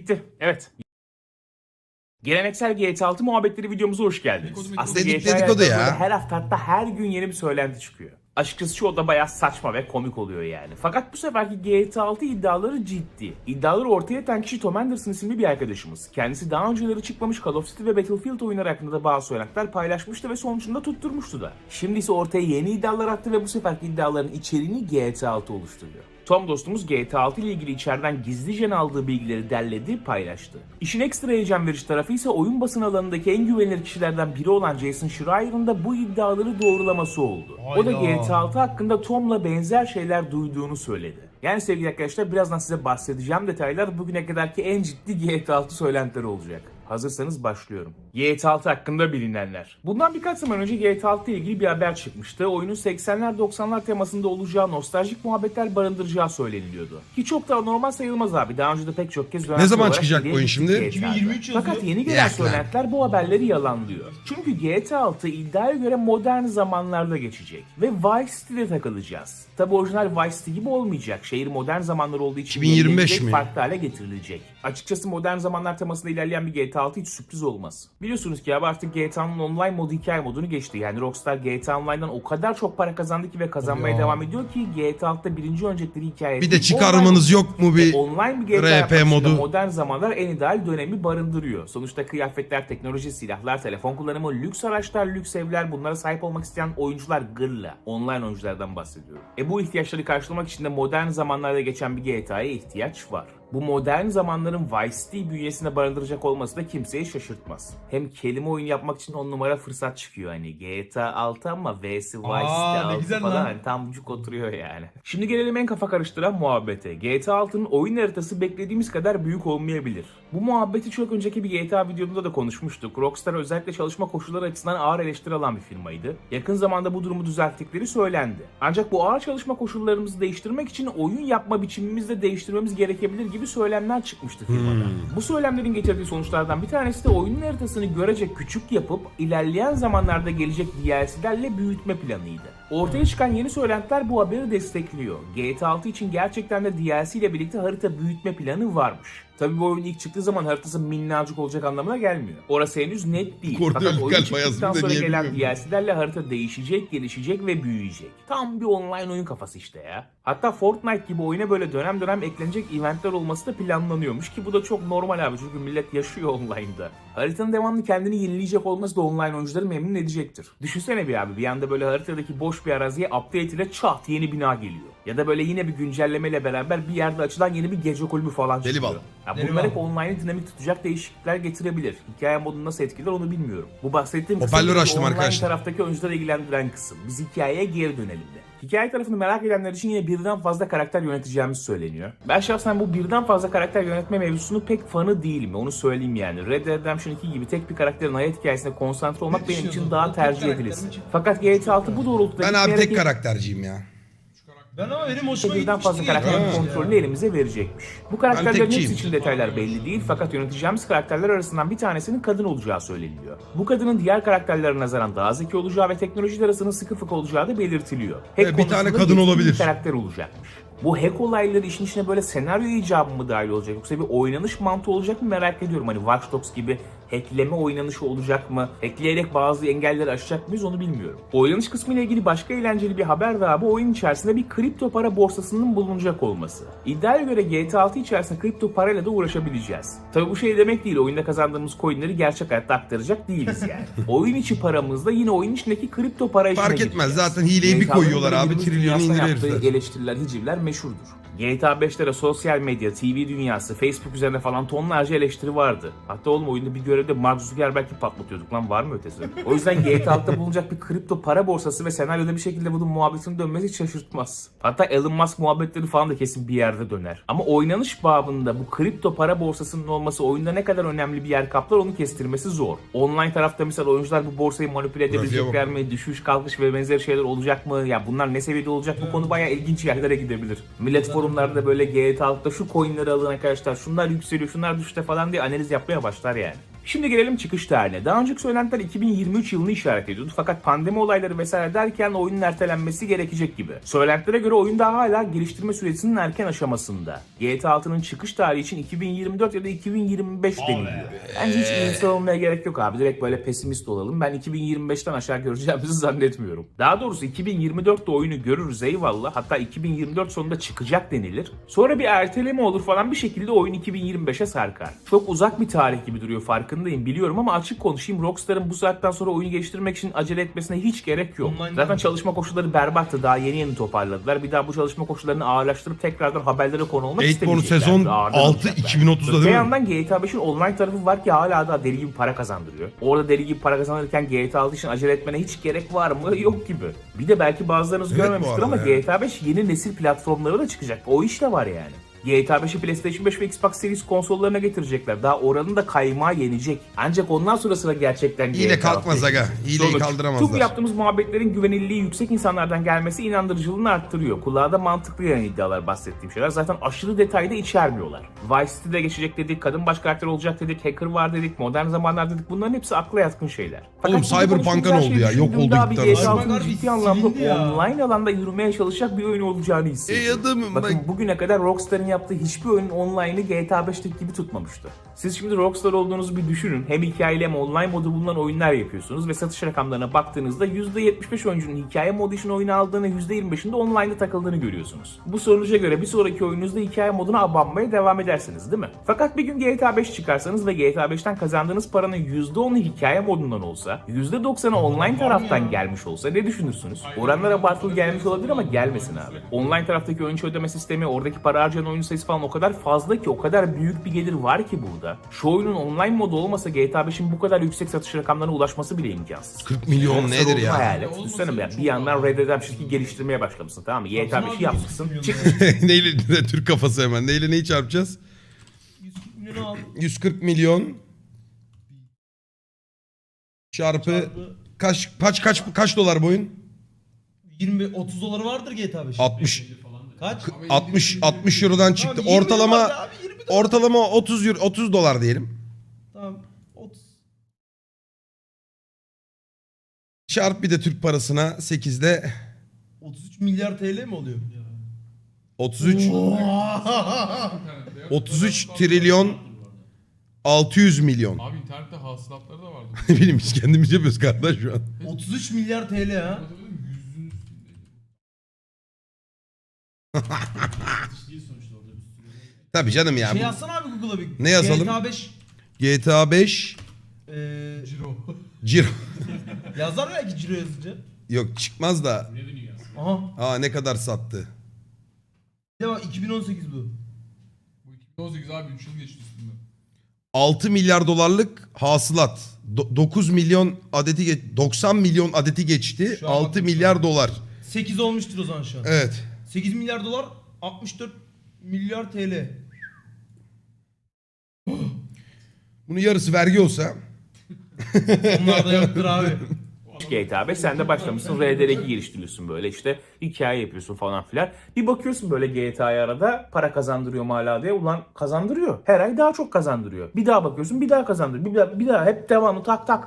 Bitti. Evet. Geleneksel GTA 6 muhabbetleri videomuza hoş geldiniz. Aslında Dedik, GTA dedikodu ya. Her hafta hatta her gün yeni bir söylenti çıkıyor. Açıkçası çoğu da bayağı saçma ve komik oluyor yani. Fakat bu seferki GTA 6 iddiaları ciddi. İddiaları ortaya atan kişi Tom Anderson isimli bir arkadaşımız. Kendisi daha önceleri çıkmamış Call of City ve Battlefield oyunları hakkında da bazı söylentiler paylaşmıştı ve sonucunda tutturmuştu da. Şimdi ise ortaya yeni iddialar attı ve bu seferki iddiaların içeriğini GTA 6 oluşturuyor. Tom dostumuz GTA 6 ile ilgili içeriden gizlice aldığı bilgileri derledi, paylaştı. İşin ekstra heyecan verici tarafı ise oyun basın alanındaki en güvenilir kişilerden biri olan Jason Schreier'ın da bu iddiaları doğrulaması oldu. O da Hayda. GTA 6 hakkında Tom'la benzer şeyler duyduğunu söyledi. Yani sevgili arkadaşlar birazdan size bahsedeceğim detaylar bugüne kadarki en ciddi GTA 6 söylentileri olacak. Hazırsanız başlıyorum. GTA 6 hakkında bilinenler. Bundan birkaç zaman önce GTA 6 ile ilgili bir haber çıkmıştı. Oyunun 80'ler 90'lar temasında olacağı nostaljik muhabbetler barındıracağı söyleniliyordu. Ki çok da normal sayılmaz abi. Daha önce de pek çok kez Ne zaman çıkacak oyun şimdi? 2023 yazıyor. Fakat yeni gelen söylentiler bu haberleri yalanlıyor. Çünkü GTA 6 iddiaya göre modern zamanlarda geçecek. Ve Vice City'de takılacağız. Tabi orijinal Vice City gibi olmayacak. Şehir modern zamanlar olduğu için 2025 yenilecek, mi? farklı hale getirilecek. Açıkçası modern zamanlar temasında ilerleyen bir GTA 6 hiç sürpriz olmaz. Biliyorsunuz ki abi artık GTA'nın online modu hikaye modunu geçti. Yani Rockstar GTA Online'dan o kadar çok para kazandı ki ve kazanmaya Ya. devam ediyor ki GTA 6'da birinci öncelikleri hikaye. Bir de çıkarmanız yok mu bir Online bir GTA RP modu? modern zamanlar en ideal dönemi barındırıyor. Sonuçta kıyafetler, teknoloji, silahlar, telefon kullanımı, lüks araçlar, lüks evler bunlara sahip olmak isteyen oyuncular gırla. Online oyunculardan bahsediyorum. E bu ihtiyaçları karşılamak için de modern zamanlarda geçen bir GTA'ya ihtiyaç var. Bu modern zamanların Vice City bünyesinde barındıracak olması da kimseyi şaşırtmaz. Hem kelime oyun yapmak için on numara fırsat çıkıyor hani GTA 6 ama V'si Vice City Aa, ne 6 güzel falan lan. hani tam bucuk oturuyor yani. Şimdi gelelim en kafa karıştıran muhabbete. GTA 6'nın oyun haritası beklediğimiz kadar büyük olmayabilir. Bu muhabbeti çok önceki bir GTA videomda da konuşmuştuk. Rockstar özellikle çalışma koşulları açısından ağır eleştiri alan bir firmaydı. Yakın zamanda bu durumu düzelttikleri söylendi. Ancak bu ağır çalışma koşullarımızı değiştirmek için oyun yapma biçimimizi de değiştirmemiz gerekebilir gibi söylemler çıkmıştı firmadan. Bu söylemlerin getirdiği sonuçlardan bir tanesi de oyunun haritasını görecek küçük yapıp ilerleyen zamanlarda gelecek DLC'lerle büyütme planıydı. Ortaya çıkan yeni söylentiler bu haberi destekliyor. GTA 6 için gerçekten de DLC ile birlikte harita büyütme planı varmış. Tabii bu oyun ilk çıktığı zaman haritası minnacık olacak anlamına gelmiyor. Orası henüz net değil. Korkuyorum, Fakat oyun çıktıktan sonra gelen. DLC'lerle harita değişecek, gelişecek ve büyüyecek. Tam bir online oyun kafası işte ya. Hatta Fortnite gibi oyuna böyle dönem dönem eklenecek eventler olması da planlanıyormuş ki bu da çok normal abi çünkü millet yaşıyor online'da. Haritanın devamlı kendini yenileyecek olması da online oyuncuları memnun edecektir. Düşünsene bir abi bir anda böyle haritadaki boş bir araziye update ile çat yeni bina geliyor. Ya da böyle yine bir güncellemeyle beraber bir yerde açılan yeni bir gece kulübü falan Deli çıkıyor. bal. Ya Deli bunlar bal. hep online'ı dinamik tutacak değişiklikler getirebilir. Hikaye modunu nasıl etkiler onu bilmiyorum. Bu bahsettiğim kısım online arkadaşlar. taraftaki oyuncuları ilgilendiren kısım. Biz hikayeye geri dönelim de. Hikaye tarafını merak edenler için yine birden fazla karakter yöneteceğimiz söyleniyor. Ben şahsen bu birden fazla karakter yönetme mevzusunu pek fanı değilim. Onu söyleyeyim yani. Red Dead Redemption 2 gibi tek bir karakterin hayat hikayesine konsantre olmak benim için daha tercih edilisi. Fakat GTA 6 bu doğrultuda Ben abi tek karakterciyim ya. Ben ama benim hoşuma birden gitmişti fazla karakterin Ha. kontrolünü elimize verecekmiş. Bu karakterlerin hepsi için detaylar belli değil fakat yöneteceğimiz karakterler arasından bir tanesinin kadın olacağı söyleniliyor. Bu kadının diğer karakterlere nazaran daha zeki olacağı ve teknoloji arasının sıkı fıkı olacağı da belirtiliyor. Hack Evet, bir tane konusunda kadın yetkin olabilir. Bir karakter olacakmış. Bu hack olayları işin içine böyle senaryo icabı mı dahil olacak yoksa bir oynanış mantığı olacak mı merak ediyorum. Hani Watch Dogs gibi hackleme oynanışı olacak mı? Hackleyerek bazı engelleri aşacak mıyız onu bilmiyorum. Oynanış kısmı ile ilgili başka eğlenceli bir haber daha bu oyun içerisinde bir kripto para borsasının bulunacak olması. İddiaya göre GTA 6 içerisinde kripto parayla da uğraşabileceğiz. Tabi bu şey demek değil oyunda kazandığımız coinleri gerçek hayatta aktaracak değiliz yani. oyun içi paramız da yine oyun içindeki kripto para işine Fark etmez. gireceğiz. Zaten hileyi bir koyuyorlar abi. Trilyonu indirir yaptığı eleştiriler, hicivler meşhurdur. GTA 5'lere sosyal medya, TV dünyası, Facebook üzerine falan tonlarca eleştiri vardı. Hatta oğlum oyunda bir görevde Mark Zuckerberg'i patlatıyorduk lan var mı ötesi? O yüzden GTA 6'da bulunacak bir kripto para borsası ve senaryoda bir şekilde bunun muhabbetinin dönmesi hiç şaşırtmaz. Hatta Elon Musk muhabbetleri falan da kesin bir yerde döner. Ama oynanış babında bu kripto para borsasının olması oyunda ne kadar önemli bir yer kaplar onu kestirmesi zor. Online tarafta mesela oyuncular bu borsayı manipüle edebilecekler mi? Düşüş, kalkış ve benzeri şeyler olacak mı? Ya bunlar ne seviyede olacak? Bu konu bayağı ilginç yerlere gidebilir. Millet forumlarda böyle GTA 6'da şu coinleri alın arkadaşlar. Şunlar yükseliyor, şunlar düşüşte falan diye analiz yapmaya başlar yani. Şimdi gelelim çıkış tarihine. Daha önceki söylentiler 2023 yılını işaret ediyordu. Fakat pandemi olayları vesaire derken oyunun ertelenmesi gerekecek gibi. Söylentilere göre oyun daha hala geliştirme sürecinin erken aşamasında. GTA 6'nın çıkış tarihi için 2024 ya da 2025 deniliyor. Bence hiç iyimser olmaya gerek yok abi. Direkt böyle pesimist olalım. Ben 2025'ten aşağı göreceğimizi zannetmiyorum. Daha doğrusu 2024'te oyunu görürüz eyvallah. Hatta 2024 sonunda çıkacak denilir. Sonra bir erteleme olur falan bir şekilde oyun 2025'e sarkar. Çok uzak bir tarih gibi duruyor farkındayım biliyorum ama açık konuşayım Rockstar'ın bu saatten sonra oyun geliştirmek için acele etmesine hiç gerek yok. Online Zaten çalışma koşulları berbattı. Daha yeni yeni toparladılar. Bir daha bu çalışma koşullarını ağırlaştırıp tekrardan haberlere konu olmak Eightborn istemeyecekler. sezon Ağırdan 6 alacaklar. 2030'da Öte değil mi? yandan GTA 5'in online tarafı var ki hala da deli gibi para kazandırıyor. Orada deli gibi para kazanırken GTA 6 için acele etmene hiç gerek var mı? Yok gibi. Bir de belki bazılarınız Evet bu görmemiştir arada ama ya. GTA 5 yeni nesil platformlara da çıkacak. O iş de var yani. GTA 5'i PlayStation 5 ve Xbox Series konsollarına getirecekler. Daha oranın da kaymağı yenecek. Ancak ondan sonra sıra gerçekten İyi de GTA kalkmaz aga. De Sonuç, kaldıramazlar. Bu yaptığımız muhabbetlerin güvenilirliği yüksek insanlardan gelmesi inandırıcılığını arttırıyor. Kulağa da mantıklı gelen iddialar bahsettiğim şeyler. Zaten aşırı detayda içermiyorlar. Vice City'de geçecek dedik, kadın baş karakter olacak dedik, hacker var dedik, modern zamanlar dedik. Bunların hepsi akla yatkın şeyler. Oğlum, bu Cyberpunk'a ne oldu şeyi ya? Yok oldu abi gitti GTA anasını. 6'nın Cyberpunk ciddi anlamda ya. online alanda yürümeye çalışacak bir oyun olacağını hissediyorum. Ey adamım Bakın bak. bugüne kadar Rockstar'ın yaptığı hiçbir oyunun online'ı GTA 5'teki gibi tutmamıştı. Siz şimdi Rockstar olduğunuzu bir düşünün. Hem hikayeli hem online modu bulunan oyunlar yapıyorsunuz ve satış rakamlarına baktığınızda %75 oyuncunun hikaye modu için oyunu aldığını %25'inde online'da takıldığını görüyorsunuz. Bu sonuca göre bir sonraki oyununuzda hikaye moduna abanmaya devam edersiniz değil mi? Fakat bir gün GTA 5 çıkarsanız ve GTA 5'ten kazandığınız paranın %10'u hikaye modundan olsa, %90'ı online taraftan gelmiş olsa ne düşünürsünüz? Oranlar abartılı gelmiş olabilir ama gelmesin abi. Online taraftaki oyuncu ödeme sistemi, oradaki para harcayan oyuncu sayısı falan o kadar fazla ki, o kadar büyük bir gelir var ki burada. Şu oyunun online modu olmasa GTA 5'in bu kadar yüksek satış rakamlarına ulaşması bile imkansız. 40 milyon Rockstar nedir ya? Hayal et. Düşünsene bir, bir yandan Red Dead Redemption 2 geliştirmeye başlamışsın tamam mı? GTA 5'i yapmışsın. Neyle Türk kafası hemen. Neyle neyi çarpacağız? 140 milyon al. 140 milyon çarpı Çarpı kaç kaç kaç kaç dolar bu oyun? 20 30 doları vardır GTA 5. 60 Kaç? 60 60 eurodan çıktı. Tamam, 20 Ortalama abi, 20 dolar. ortalama 30 euro, 30 dolar diyelim. Tamam 30. Çarp bir de Türk parasına 8'de 33 milyar TL mi oluyor? 33 33 trilyon 600 milyon. Abi internette hasılatları da vardı. Ne bileyim biz kendimiz yapıyoruz kardeş şu an. 33 milyar TL ha. Tabii canım ya. Şey yazsana abi Google'a bir. Ne yazalım? GTA 5. GTA 5 Eee Ciro. Ciro. yazar belki Ciro yazınca. Yok çıkmaz da. Aha. Aa ne kadar sattı. De bak 2018 bu. Bu 2018 abi 3 yıl geçti üstünden. 6 milyar dolarlık hasılat. Do- 9 milyon adeti ge- 90 milyon adeti geçti. Şu an 6 bakmışım. milyar dolar. 8 olmuştur o zaman şu an. Evet. 8 milyar dolar 64 milyar TL. Bunun yarısı vergi olsa Onlar da yoktur abi. GTA 5 sen de başlamışsın RDR2 geliştiriyorsun böyle işte hikaye yapıyorsun falan filan. Bir bakıyorsun böyle GTA'ya arada para kazandırıyor mu hala diye. Ulan kazandırıyor. Her ay daha çok kazandırıyor. Bir daha bakıyorsun bir daha kazandırıyor. Bir daha, bir daha hep devamlı tak tak tak